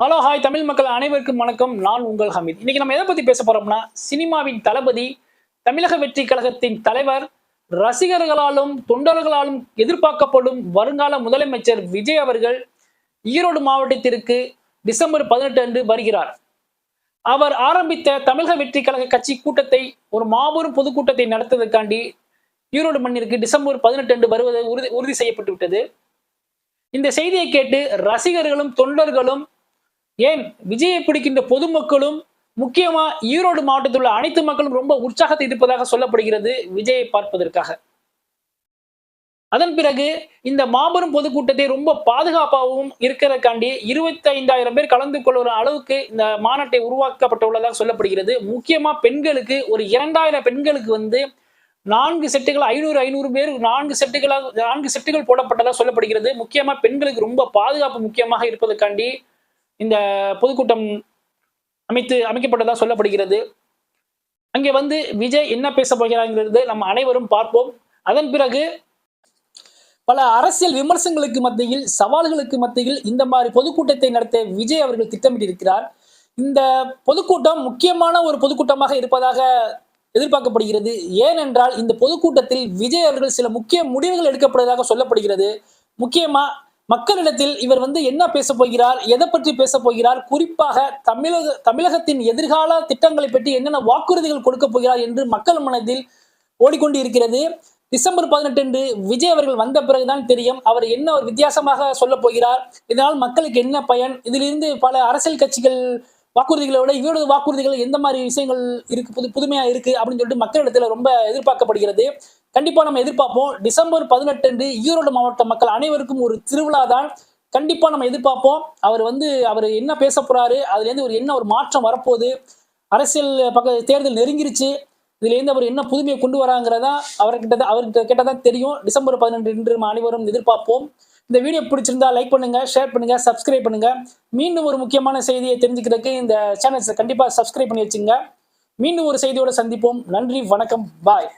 Hello hi Tamil மக்கள் அனைவருக்கும் வணக்கம். நான் உங்கள் ஹமீத். இன்னைக்கு நம்ம எதை பத்தி பேச போறோம்னா சினிமாவின் தளபதி தமிழக வெற்றி கழகத்தின் தலைவர் ரசிகர்களாலும் தொண்டர்களாலும் எதிர்பார்க்கப்படும் வருங்கால முதலமைச்சர் விஜய் அவர்கள் ஈரோடு மாவட்டத்திற்கு டிசம்பர் பதினெட்டு அன்று வருகிறார். அவர் ஆரம்பித்த தமிழக வெற்றி கழக கட்சி கூட்டத்தை ஒரு மாபெரும் பொதுக்கூட்டத்தை நடத்துவதற்காண்டி ஈரோடு மண்ணிற்கு டிசம்பர் பதினெட்டு அன்று வருவது உறுதி உறுதி செய்யப்பட்டு விட்டது இந்த செய்தியை கேட்டு ரசிகர்களும் தொண்டர்களும் ஏன் விஜயை பிடிக்கின்ற பொதுமக்களும் முக்கியமா ஈரோடு மாவட்டத்தில் உள்ள அனைத்து மக்களும் ரொம்ப உற்சாகத்தை இருப்பதாக சொல்லப்படுகிறது விஜயை பார்ப்பதற்காக. அதன் பிறகு இந்த மாபெரும் பொதுக்கூட்டத்தை ரொம்ப பாதுகாப்பாகவும் இருக்கிறதுக்காண்டி இருபத்தி ஐந்தாயிரம் பேர் கலந்து கொள்கிற அளவுக்கு இந்த மாநாட்டை உருவாக்கப்பட்டுள்ளதாக சொல்லப்படுகிறது. முக்கியமா பெண்களுக்கு ஒரு இரண்டாயிரம் பெண்களுக்கு வந்து நான்கு செட்டுகள் ஐநூறு ஐநூறு பேர் நான்கு செட்டுகளாக நான்கு செட்டுகள் போடப்பட்டதாக சொல்லப்படுகிறது. முக்கியமா பெண்களுக்கு ரொம்ப பாதுகாப்பு முக்கியமாக இருப்பதற்காண்டி இந்த பொதுக்கூட்டம் அமைத்து அமைக்கப்பட்டதாக சொல்லப்படுகிறது. அங்கே வந்து விஜய் என்ன பேச போகிறாங்கிறது நம்ம அனைவரும் பார்ப்போம். அதன் பிறகு பல அரசியல் விமர்சனங்களுக்கு மத்தியில் சவால்களுக்கு மத்தியில் இந்த மாதிரி பொதுக்கூட்டத்தை நடத்த விஜய் அவர்கள் திட்டமிட்டிருக்கிறார். இந்த பொதுக்கூட்டம் முக்கியமான ஒரு பொதுக்கூட்டமாக இருப்பதாக எதிர்பார்க்கப்படுகிறது. ஏனென்றால் இந்த பொதுக்கூட்டத்தில் விஜய் அவர்கள் சில முக்கிய முடிவுகள் எடுக்கப்படுவதாக சொல்லப்படுகிறது. முக்கியமாக மக்களிடத்தில் இவர் வந்து என்ன பேச போகிறார் எதை பற்றி பேச போகிறார் குறிப்பாக தமிழக தமிழகத்தின் எதிர்கால திட்டங்களை பற்றி என்னென்ன வாக்குறுதிகள் கொடுக்க போகிறார் என்று மக்கள் மனதில் ஓடிக்கொண்டு இருக்கிறது டிசம்பர் பதினெட்டு அன்று விஜய் அவர்கள் வந்த பிறகுதான் தெரியும் அவர் என்ன ஒரு வித்தியாசமாக சொல்ல போகிறார். இதனால் மக்களுக்கு என்ன பயன்? இதிலிருந்து பல அரசியல் கட்சிகள் வாக்குறுதிகளை விட இவரது வாக்குறுதிகள் எந்த மாதிரி விஷயங்கள் இருக்கு புது புதுமையா இருக்கு அப்படின்னு சொல்லிட்டு மக்களிடத்துல ரொம்ப எதிர்பார்க்கப்படுகிறது. கண்டிப்பா நம்ம எதிர்பார்ப்போம். டிசம்பர் பதினெட்டு அன்று ஈரோடு மாவட்ட மக்கள் அனைவருக்கும் ஒரு திருவிழா தான் கண்டிப்பா நம்ம எதிர்பார்ப்போம். அவர் வந்து அவர் என்ன பேச போறாரு அதுல இருந்து ஒரு என்ன ஒரு மாற்றம் வரப்போகுது அரசியல் பக்க தேர்தல் நெருங்கிருச்சு இதுல இருந்து அவர் என்ன புதுமையை கொண்டு வராங்கிறதா அவர்கிட்ட அவர்கிட்ட கேட்டதான் தெரியும். டிசம்பர் பதினெட்டு என்று நம்ம அனைவரும் எதிர்பார்ப்போம். இந்த வீடியோ பிடிச்சிருந்தா லைக் பண்ணுங்க ஷேர் பண்ணுங்க சப்ஸ்கிரைப் பண்ணுங்க. மீண்டும் ஒரு முக்கியமான செய்தியை தெரிஞ்சுக்கிறதுக்கு இந்த சேனல்ஸை கண்டிப்பா சப்ஸ்கிரைப் பண்ணி வச்சுங்க. மீண்டும் ஒரு செய்தியோட சந்திப்போம். நன்றி வணக்கம் பாய்.